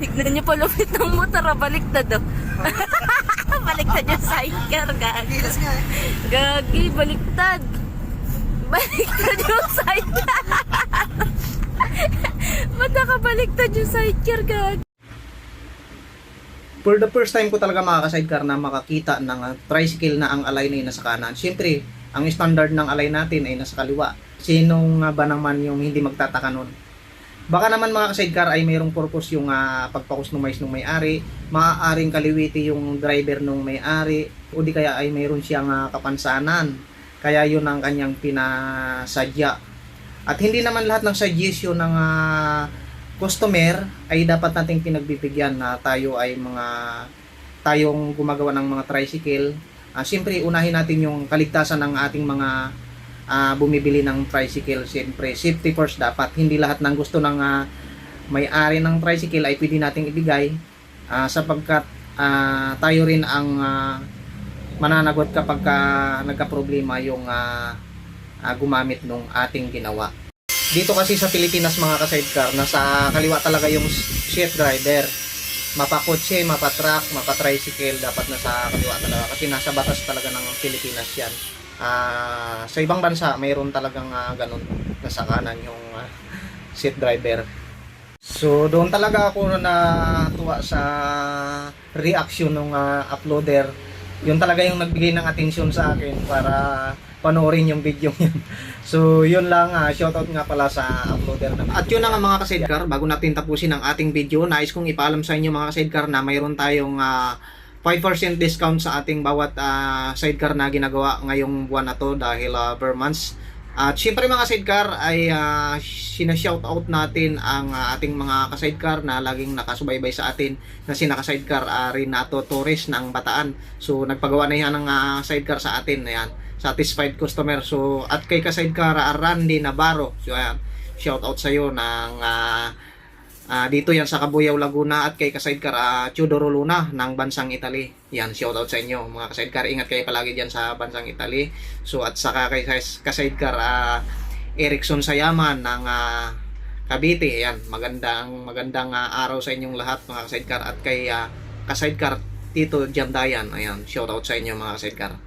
Tignan niyo po lupit ng motor, ah, baliktad oh. baliktad yung sidecar, gagi. Eh. Gagi, baliktad. Baliktad yung sidecar. Ba't nakabaliktad yung sidecar, gagi? For the first time ko talaga makaka-sidecar na makakita ng ah, tricycle na ang alay na nasa kanan. Siyempre, ang standard ng alay natin ay nasa kaliwa. Sinong nga ba naman yung hindi magtataka nun? Baka naman mga ka-sidecar ay mayroong purpose yung uh, pagpakustomize ng may-ari, maaaring kaliwiti yung driver ng may-ari, o di kaya ay mayroon siyang ah, kapansanan. Kaya yun ang kanyang pinasadya. At hindi naman lahat ng suggestion ng ah, customer ay dapat nating pinagbibigyan na tayo ay mga tayong gumagawa ng mga tricycle. Ah, Siyempre, unahin natin yung kaligtasan ng ating mga ah, bumibili ng tricycle. Siyempre, safety first dapat. Hindi lahat ng gusto ng ah, may-ari ng tricycle ay pwede nating ibigay ah, sapagkat ah, tayo rin ang ah, mananagot kapag ka nagka-problema yung ah, ah, gumamit ng ating ginawa. Dito kasi sa Pilipinas mga ka-sidecar, nasa kaliwa talaga yung shift driver. Mapakotse, mapatruck, mapatricycle, dapat nasa kaliwa talaga. Kasi nasa batas talaga ng Pilipinas yan. Ah, sa ibang bansa, mayroon talagang ah, ganun. Nasa kanan yung ah, shift driver. So, doon talaga ako na tuwa sa reaction ng ah, uploader. Yun talaga yung nagbigay ng atensyon sa akin para panoorin yung video yun. So, yun lang, ah, shoutout nga pala sa uploader namin. At yun na nga mga kasidkar, bago natin tapusin ang ating video, nais kong ipaalam sa inyo mga kasidkar na mayroon tayong ah, 5% discount sa ating bawat ah, sidecar na ginagawa ngayong buwan na to dahil uh, per months. At syempre mga sidecar ay uh, sinashoutout natin ang ah, ating mga ka-sidecar na laging nakasubaybay sa atin na sina ka-sidecar uh, Renato Torres ng Bataan. So nagpagawa na yan ng ah, sidecar sa atin. Ayan satisfied customer. So, at kay ka-sidecar uh, Randy Navarro. So, ayan, shout out sa iyo ng ah, ah, dito yan sa Cabuyao, Laguna at kay ka-sidecar uh, Teodoro Luna ng bansang Italy. Yan, shout out sa inyo mga ka-sidecar. Ingat kayo palagi diyan sa bansang Italy. So, at saka kay ka-sidecar uh, Erickson Sayaman ng ah, Cavite. Ayan, magandang magandang ah, araw sa inyong lahat mga ka-sidecar at kay ah, ka-sidecar Tito Jandayan. Ayan, shout out sa inyo mga ka-sidecar.